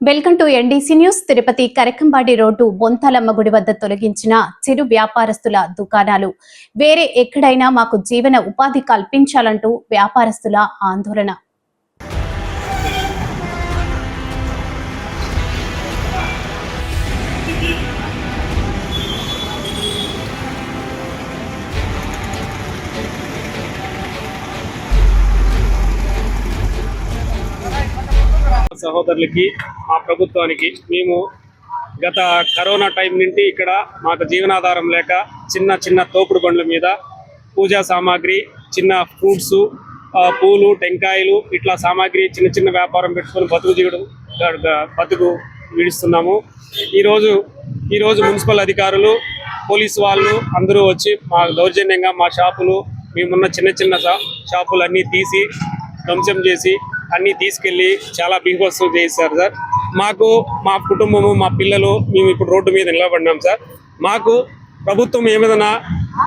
Welcome to NDC news. Tirupati Karakambadi road Bontalamma గుడి వద్ద తొలగించిన చిరు వ్యాపారస్తుల దుకాణాలు. వేరే ఎక్కడైనా మాకు జీవన ఉపాధి కల్పించాలంటూ వ్యాపారస్తుల ఆందోళన. సహోదరులకి మా ప్రభుత్వానికి మేము గత కరోనా టైం నుండి ఇక్కడ మాకు జీవనాధారం లేక చిన్న చిన్న తోపుడు బండ్ల మీద పూజా సామాగ్రి చిన్న ఫ్రూట్స్ పూలు టెంకాయలు ఇట్లా సామాగ్రి చిన్న చిన్న వ్యాపారం పెట్టుకొని బతుకు జీవుడు బతుకు విడుస్తున్నాము ఈరోజు ఈరోజు మున్సిపల్ అధికారులు పోలీసు వాళ్ళు అందరూ వచ్చి మా దౌర్జన్యంగా మా షాపులు మేమున్న చిన్న చిన్న షా- షాపులన్నీ తీసి ధ్వంసం చేసి అన్నీ తీసుకెళ్ళి చాలా బీభత్సం చేశారు సార్. మాకు మా కుటుంబము మా పిల్లలు మేము ఇప్పుడు రోడ్డు మీద నిలబడినాం సార్. మాకు ప్రభుత్వం ఏ విధంగా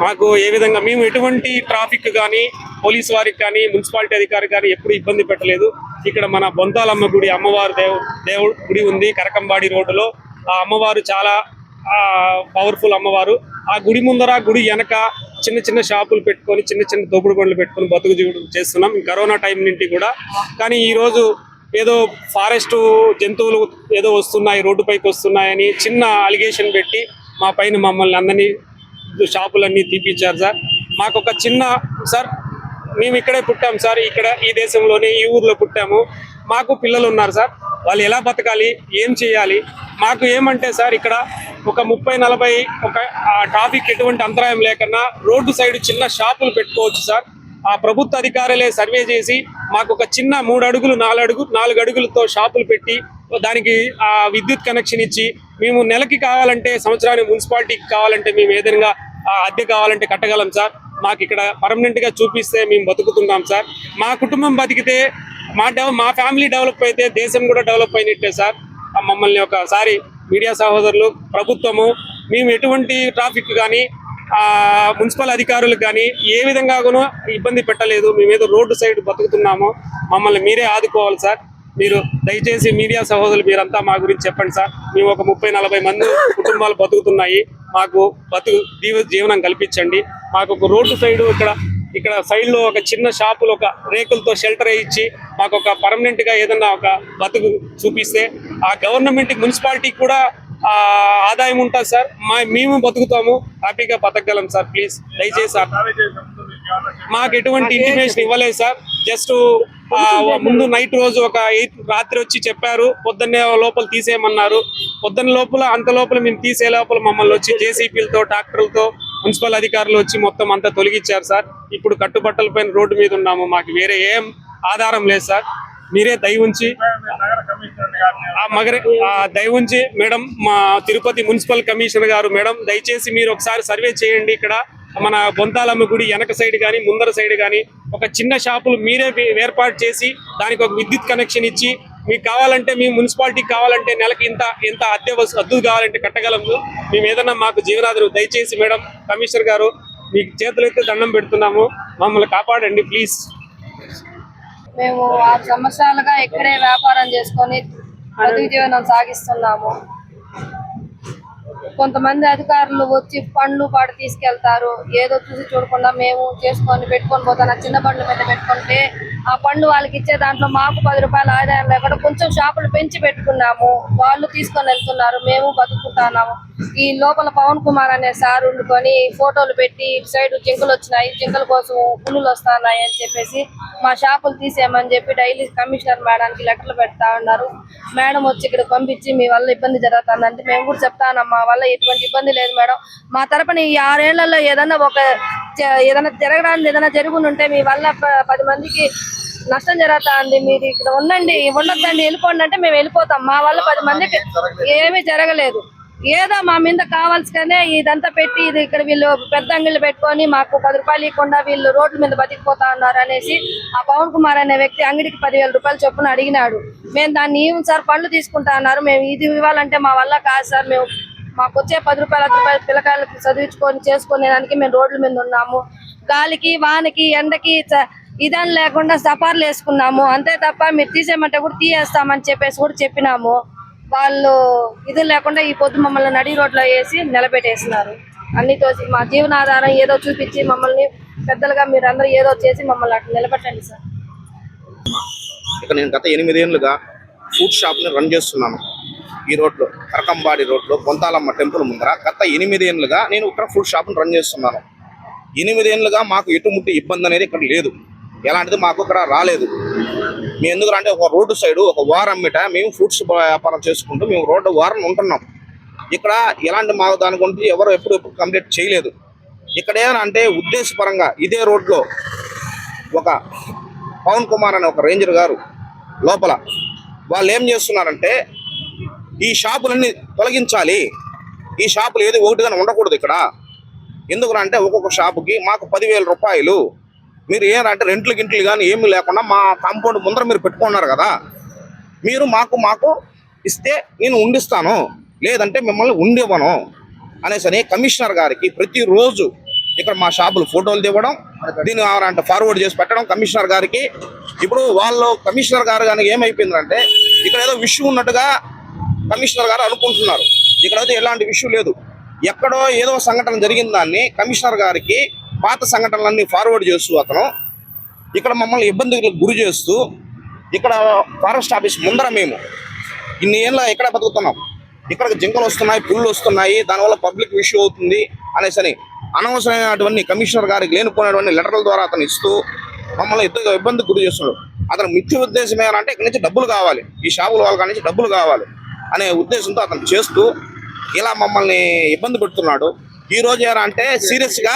మాకు ఏ విధంగా మేము ఎటువంటి ట్రాఫిక్ కానీ పోలీస్ వారికి కానీ మున్సిపాలిటీ అధికారి కానీ ఎప్పుడు ఇబ్బంది పెట్టలేదు. ఇక్కడ మన బొంతాలమ్మ గుడి అమ్మవారు దేవు దేవుడు గుడి ఉంది కరకంబాడి రోడ్డులో. ఆ అమ్మవారు చాలా పవర్ఫుల్ అమ్మవారు. ఆ గుడి ముందర గుడి వెనక చిన్న చిన్న షాపులు పెట్టుకొని చిన్న చిన్న తోపుడు బండ్లు పెట్టుకొని బతుకు జీవుడు చేస్తున్నాం. కరోనా టైం నుండి కూడా. కానీ ఈరోజు ఏదో ఫారెస్ట్ జంతువులు ఏదో వస్తున్నాయి రోడ్డు పైకి వస్తున్నాయని చిన్న అలిగేషన్ పెట్టి మా పైన మమ్మల్ని అందరినీ షాపులన్నీ తీపిచ్చారు సార్. మాకు ఒక చిన్న సార్ మేము ఇక్కడే పుట్టాము సార్. ఇక్కడ ఈ దేశంలోనే ఈ ఊర్లో పుట్టాము. మాకు పిల్లలు ఉన్నారు సార్. వాళ్ళు ఎలా బతకాలి? ఏం చేయాలి? మాకు ఏమంటే సార్ ఇక్కడ ఒక ముప్పై నలభై ఒక ట్రాఫిక్ ఎటువంటి అంతరాయం లేకుండా రోడ్డు సైడ్ చిన్న షాపులు పెట్టుకోవచ్చు సార్. ఆ ప్రభుత్వ అధికారులే సర్వే చేసి మాకు ఒక చిన్న మూడు అడుగులు నాలుగు అడుగు నాలుగు అడుగులతో షాపులు పెట్టి దానికి ఆ విద్యుత్ కనెక్షన్ ఇచ్చి మేము నెలకి కావాలంటే సంవత్సరానికి మున్సిపాలిటీకి కావాలంటే మేము ఏదైనా అద్దె కావాలంటే కట్టగలం సార్. మాకు ఇక్కడ పర్మనెంట్గా చూపిస్తే మేము బతుకుతున్నాం సార్. మా కుటుంబం బతికితే మా మా ఫ్యామిలీ డెవలప్ అయితే దేశం కూడా డెవలప్ అయినట్టే సార్. మమ్మల్ని ఒకసారి మీడియా సహోదరులు ప్రభుత్వము మేము ఎటువంటి ట్రాఫిక్ కానీ మున్సిపల్ అధికారులకు కానీ ఏ విధంగా కూడా ఇబ్బంది పెట్టలేదు. మేమేదో రోడ్డు సైడ్ బతుకుతున్నాము. మమ్మల్ని మీరే ఆదుకోవాలి సార్. మీరు దయచేసి మీడియా సహోదరులు మీరంతా మా గురించి చెప్పండి సార్. మేము ఒక ముప్పై నలభై మంది కుటుంబాలు బతుకుతున్నాయి. మాకు బతుకు జీవ జీవనం కల్పించండి. మాకు ఒక రోడ్డు సైడ్ ఇక్కడ ఇక్కడ సైడ్లో ఒక చిన్న షాపులు ఒక రేకులతో షెల్టర్ ఇచ్చి మాకు ఒక పర్మనెంట్గా ఏదన్నా ఒక బతుకు చూపిస్తే ఆ గవర్నమెంట్ మున్సిపాలిటీకి కూడా ఆ ఆదాయం ఉంటుంది సార్. మా మేము బతుకుతాము. హ్యాపీగా బతకగలం సార్ ప్లీజ్ దయచేసి సార్ మాకు ఎటువంటి ఇంటిమేషన్ ఇవ్వలేదు సార్. జస్ట్ ముందు నైట్ రోజు ఒక ఎయిట్ రాత్రి వచ్చి చెప్పారు. పొద్దున్నే లోపల తీసేయమన్నారు. పొద్దున్న లోపల అంత లోపల మేము తీసే లోపల మమ్మల్ని వచ్చి జేసీపీలతో ట్రాక్టర్లతో మున్సిపల్ అధికారులు వచ్చి మొత్తం అంతా తొలగించారు సార్. ఇప్పుడు కట్టుబట్టల పైన రోడ్డు మీద ఉన్నాము. మాకు వేరే ఏం ఆధారం లేదు సార్. మీరే దయ ఉంచి ఆ మగర దయ ఉంచి మేడం మా తిరుపతి మున్సిపల్ కమిషనర్ గారు మేడం దయచేసి మీరు ఒకసారి సర్వే చేయండి ఇక్కడ. మన బొంతాలమ్మ గుడి వెనక సైడ్ కానీ ముందర సైడ్ కానీ ఒక చిన్న షాపులు మీరే ఏర్పాటు చేసి దానికి ఒక విద్యుత్ కనెక్షన్ ఇచ్చి మీకు కావాలంటే మీ మున్సిపాలిటీకి కావాలంటే నెలకి ఇంత ఇంత అద్దె వస్తు అద్దు కావాలంటే కట్టగలము. మేము ఏదన్నా మాకు జీవనాధులు దయచేసి మేడం కమిషనర్ గారు మీకు చేతులైతే దండం పెడుతున్నాము. మమ్మల్ని కాపాడండి ప్లీజ్. మేము ఆరు సంవత్సరాలుగా ఇక్కడే వ్యాపారం చేసుకొని బతుకు జీవనం సాగిస్తున్నాము. కొంతమంది అధికారులు వచ్చి పండ్లు పాటు తీసుకెళ్తారు. ఏదో చూసి చూడకుండా మేము చేసుకొని పెట్టుకొని పోతాను చిన్న బండ్ల మీద పెట్టుకుంటే ఆ పండు వాళ్ళకి ఇచ్చే దాంట్లో మాకు పది రూపాయల ఆదాయం లేకుండా కొంచెం షాపులు పెంచి పెట్టుకున్నాము. వాళ్ళు తీసుకొని వెళ్తున్నారు మేము బతుకుంటున్నాము ఈ లోపల పవన్ కుమార్ అనే సార్ వండుకొని ఫోటోలు పెట్టి ఇటు సైడ్ జింకలు వచ్చినాయి జింకల కోసం పులులు వస్తున్నాయి అని చెప్పేసి మా షాపులు తీసేయమని చెప్పి డైలీ కమిషనర్ మేడానికి లెటర్లు పెడతా ఉన్నారు. మేడం వచ్చి ఇక్కడ పంపించి మీ వల్ల ఇబ్బంది జరుగుతుందంటే మేము కూడా చెప్తానమ్మా వల్ల ఎటువంటి ఇబ్బంది లేదు మేడం. మా తరపున ఈ ఆరేళ్ళలో ఏదన్నా ఒక ఏదైనా జరగడానికి ఏదైనా జరుగుని ఉంటే మీ వల్ల ప- పది మందికి నష్టం జరుగుతా అండి మీరు ఇక్కడ ఉండండి ఉండొద్దండి వెళ్ళిపోండి అంటే మేము వెళ్ళిపోతాం. మా వల్ల పది మందికి ఏమీ జరగలేదు. ఏదో మా మీద కావాల్సిగానే ఇదంతా పెట్టి ఇది ఇక్కడ వీళ్ళు పెద్ద అంగిళ్ళు పెట్టుకొని మాకు పది రూపాయలు ఇవ్వకుండా వీళ్ళు రోడ్ల మీద బతికిపోతా ఉన్నారు అనేసి ఆ పవన్ కుమార్ అనే వ్యక్తి అంగడికి పదివేల రూపాయలు చొప్పున అడిగినాడు. మేము దాన్ని సార్ పండ్లు తీసుకుంటా అన్నారు. మేము ఇది ఇవ్వాలంటే మా వల్ల కాదు సార్. మేము మాకు వచ్చే పది రూపాయలు ఐదు రూపాయలు పిల్లకాయలకు చదివించుకొని చేసుకునే దానికి మేము రోడ్ల మీద ఉన్నాము. గాలికి వానకి ఎండకి ఇదాన్ని ఇదని లేకుండా సఫార్లు వేసుకున్నాము. అంతే తప్ప మీరు తీసేయమంటే కూడా తీయేస్తామని చెప్పేసి కూడా చెప్పినాము. వాళ్ళు ఇది లేకుండా ఈ పొద్దు మమ్మల్ని నడి రోడ్లో వేసి నిలబెట్టేస్తున్నారు అన్ని తోసి మా జీవనాధారం ఏదో చూపించి మమ్మల్ని పెద్దలుగా మీరందరూ ఏదో చేసి మమ్మల్ని అట్లా నిలబెట్టండి సార్. ఇక నేను గత ఎనిమిదేళ్ళుగా ఫుడ్ షాప్ని రన్ చేస్తున్నాను. ఈ రోడ్లో కరకంబాడి రోడ్లో బొంతాలమ్మ టెంపుల్ ముందర గత ఎనిమిదేళ్ళుగా నేను ఇక్కడ ఫుడ్ షాప్ను రన్ చేస్తున్నాను. ఎనిమిదేళ్ళుగా మాకు ఎటుముట్టి ఇబ్బంది అనేది ఇక్కడ లేదు. ఎలాంటిది మాకు ఇక్కడ రాలేదు. మేము ఎందుకు అంటే ఒక రోడ్డు సైడు ఒక వారం అమ్మిట మేము ఫ్రూట్స్ వ్యాపారం చేసుకుంటూ మేము రోడ్డు వారం ఉంటున్నాం. ఇక్కడ ఎలాంటి మాకు దాని గురించి ఎవరు ఎప్పుడు ఎప్పుడు కంప్లీట్ చేయలేదు. ఇక్కడ ఏమంటే ఉద్దేశపరంగా ఇదే రోడ్లో ఒక పవన్ కుమార్ అనే ఒక రేంజర్ గారు లోపల వాళ్ళు ఏం చేస్తున్నారంటే ఈ షాపులన్నీ తొలగించాలి. ఈ షాపులు ఏది ఒకటిగానే ఉండకూడదు ఇక్కడ. ఎందుకంటే ఒక్కొక్క షాపుకి మాకు పదివేల రూపాయలు. మీరు ఏంటంటే రెంట్లు గింట్లు కానీ ఏమీ లేకుండా మా కాంపౌండ్ ముందర మీరు పెట్టుకున్నారు కదా. మీరు మాకు మాకు ఇస్తే నేను ఉండిస్తాను. లేదంటే మిమ్మల్ని ఉండివ్వను. అనేసి అని కమిషనర్ గారికి ప్రతిరోజు ఇక్కడ మా షాపులు ఫోటోలు దివ్వడం దీన్ని అంటే ఫార్వర్డ్ చేసి పెట్టడం కమిషనర్ గారికి. ఇప్పుడు వాళ్ళు కమిషనర్ గారు కానీ ఏమైపోయిందంటే ఇక్కడ ఏదో విషయం ఉన్నట్టుగా కమిషనర్ గారు అనుకుంటున్నారు. ఇక్కడైతే ఎలాంటి విషయం లేదు. ఎక్కడో ఏదో సంఘటన జరిగిన దాన్ని కమిషనర్ గారికి పాత సంఘటనలన్నీ ఫార్వర్డ్ చేస్తూ అతను ఇక్కడ మమ్మల్ని ఇబ్బందులకు గురి చేస్తూ ఇక్కడ ఫారెస్ట్ ఆఫీస్ ముందర మేము ఇన్ని ఏళ్ళ ఎక్కడ బతుకుతున్నాం? ఇక్కడ జింకలు వస్తున్నాయి పుల్లు వస్తున్నాయి దానివల్ల పబ్లిక్ ఇష్యూ అవుతుంది అనేసి అని అనవసరమైనటువంటి కమిషనర్ గారికి లేనిపోయినటువంటి లెటర్ల ద్వారా అతను ఇస్తూ మమ్మల్ని ఇద్దరు ఇబ్బందికి గురి చేస్తున్నాడు. అతను మిత్య ఉద్దేశం ఏంటంటే ఇక్కడ నుంచి డబ్బులు కావాలి. ఈ షాపుల వాళ్ళ నుంచి డబ్బులు కావాలి. అనే ఉద్దేశంతో అతను చేస్తూ ఇలా మమ్మల్ని ఇబ్బంది పెడుతున్నాడు. ఈరోజు ఎలా అంటే సీరియస్గా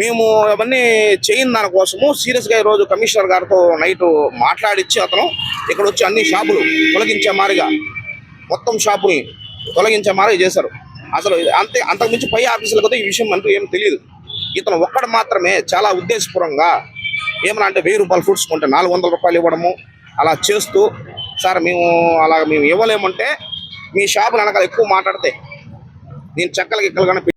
మేము అవన్నీ చేయని దానికోసము సీరియస్గా ఈరోజు కమిషనర్ గారితో నైట్ మాట్లాడిచ్చి అతను ఇక్కడ వచ్చి అన్ని షాపులు తొలగించే మారిగా మొత్తం షాపుని తొలగించే మారిగా చేశారు. అసలు అంతే అంతకుమించి పై ఆఫీసులకు ఈ విషయం అంటూ ఏం తెలియదు. ఇతను ఒక్కడు మాత్రమే చాలా ఉద్దేశపూర్వకంగా ఏమన్నా అంటే వెయ్యి రూపాయలు ఫ్రూట్స్ కొంటే నాలుగు వందల రూపాయలు ఇవ్వడము అలా చేస్తూ సార్ మేము అలా మేము ఇవ్వలేమంటే మీ షాపు వెనకాల ఎక్కువ మాట్లాడితే నేను చెక్కలకి ఇక్కడ కానీ